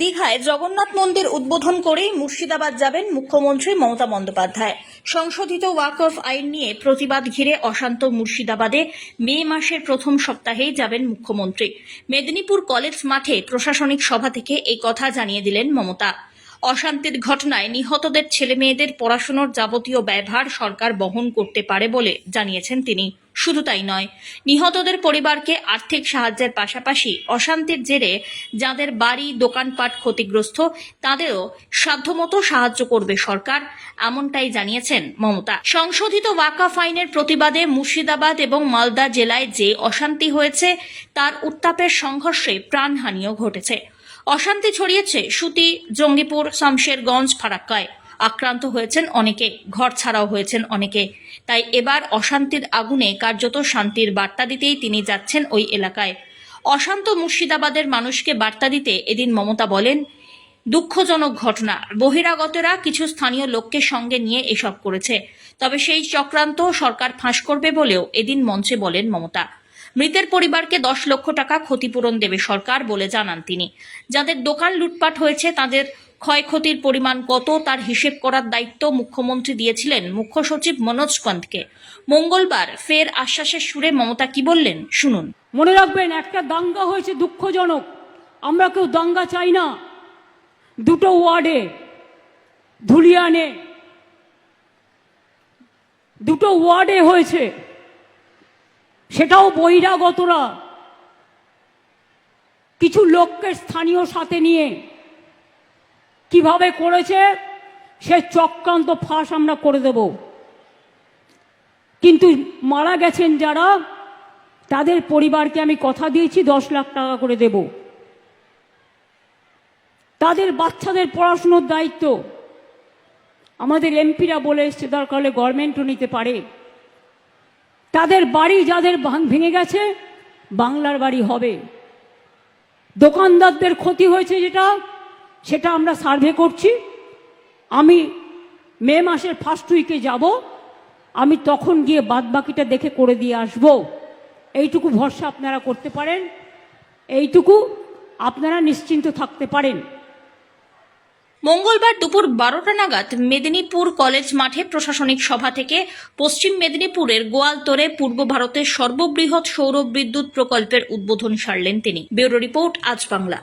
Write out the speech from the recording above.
দীঘায় জগন্নাথ মন্দির উদ্বোধন করেই মুর্শিদাবাদ যাবেন মুখ্যমন্ত্রী মমতা বন্দ্যোপাধ্যায়। সংশোধিত ওয়াক অফ আইন নিয়ে প্রতিবাদ ঘিরে অশান্ত মুর্শিদাবাদে মে মাসের প্রথম সপ্তাহেই যাবেন মুখ্যমন্ত্রী। মেদিনীপুর কলেজ মাঠে প্রশাসনিক সভা থেকে এই কথা জানিয়ে দিলেন মমতা। অশান্তির ঘটনায় নিহতদের ছেলে মেয়েদের পড়াশোনার যাবতীয় ব্যয়ভার সরকার বহন করতে পারে বলে জানিয়েছেন তিনি। শুধু তাই নয়, নিহতদের পরিবারকে আর্থিক সাহায্যের পাশাপাশি অশান্তির জেরে যাদের বাড়ি, দোকানপাট ক্ষতিগ্রস্ত, তাদেরও সাধ্যমতো সাহায্য করবে সরকার, এমনটাই জানিয়েছেন মমতা। সংশোধিত ওয়াকাফ আইনের প্রতিবাদে মুর্শিদাবাদ এবং মালদা জেলায় যে অশান্তি হয়েছে, তার উত্তাপের সংঘর্ষে প্রাণহানিও ঘটেছে। অশান্তি ছড়িয়েছে সুতি, জঙ্গিপুর, শামশেরগঞ্জ, ফারাক্কায়। আক্রান্ত হয়েছেন অনেকে, ঘর ছাড়াও হয়েছেন অনেকে। তাই এবার অশান্তির আগুনে কার্যত শান্তির বার্তা দিতেই তিনি যাচ্ছেন ওই এলাকায়। অশান্ত মুর্শিদাবাদের মানুষকে বার্তা দিতে এদিন মমতা বলেন, দুঃখজনক ঘটনা। বহিরাগতরা কিছু স্থানীয় লোককে সঙ্গে নিয়ে এসব করেছে। তবে সেই চক্রান্ত সরকার ফাঁস করবে বলেও এদিন মঞ্চে বলেন মমতা। মৃতের পরিবারকে দশ লক্ষ টাকা ক্ষতিপূরণ দেবে সরকার বলে জানান তিনি। যাদের দোকান লুটপাট হয়েছে, তাদের ক্ষয়ক্ষতির পরিমাণ কত তার হিসেব করার দায়িত্ব মুখ্যমন্ত্রী দিয়েছিলেন মুখ্য সচিব মনোজ পন্তকে মঙ্গলবার ফের আশ্বাসের সুরে মমতা কি বললেন? শুনুন। মনে রাখবেন, একটা দাঙ্গা হয়েছে দুঃখজনক। আমরা কেউ দাঙ্গা চাই না। দুটো ওয়ার্ডে, ধুলিয়ানে, দুটো ওয়ার্ডে হয়েছে। সেটাও বহিরাগতরা। কিছু লোককে স্থানীয় সাথে নিয়ে কীভাবে করেছে, সে চক্রান্ত ফাঁস আমরা করে দেব। কিন্তু মারা গেছেন যারা, তাদের পরিবারকে আমি কথা দিয়েছি, দশ লাখ টাকা করে দেব। তাদের বাচ্চাদের পড়াশুনোর দায়িত্ব। আমাদের এমপিরা বলে এসছে দরকার হলে গভর্নমেন্টও নিতে পারে। তাদের বাড়ি যাদের ভাঙ- ভেঙে গেছে, বাংলার বাড়ি হবে। দোকানদারদের ক্ষতি হয়েছে যেটা, সেটা আমরা সার্ভে করছি। আমি মে মাসের ফার্স্ট উইকে যাব, আমি তখন গিয়ে বাদবাকিটা দেখে করে দিয়ে আসব। এইটুকু ভরসা আপনারা করতে পারেন, এইটুকু আপনারা নিশ্চিন্ত থাকতে পারেন। মঙ্গলবার দুপুর বারোটা নাগাদ মেদিনীপুর কলেজ মাঠে প্রশাসনিক সভা থেকে পশ্চিম মেদিনীপুরের গোয়ালতরে পূর্ব ভারতের সর্ববৃহৎ সৌর বিদ্যুৎ প্রকল্পের উদ্বোধন সারলেন তিনি। ব্যুরো রিপোর্ট আজ বাংলা।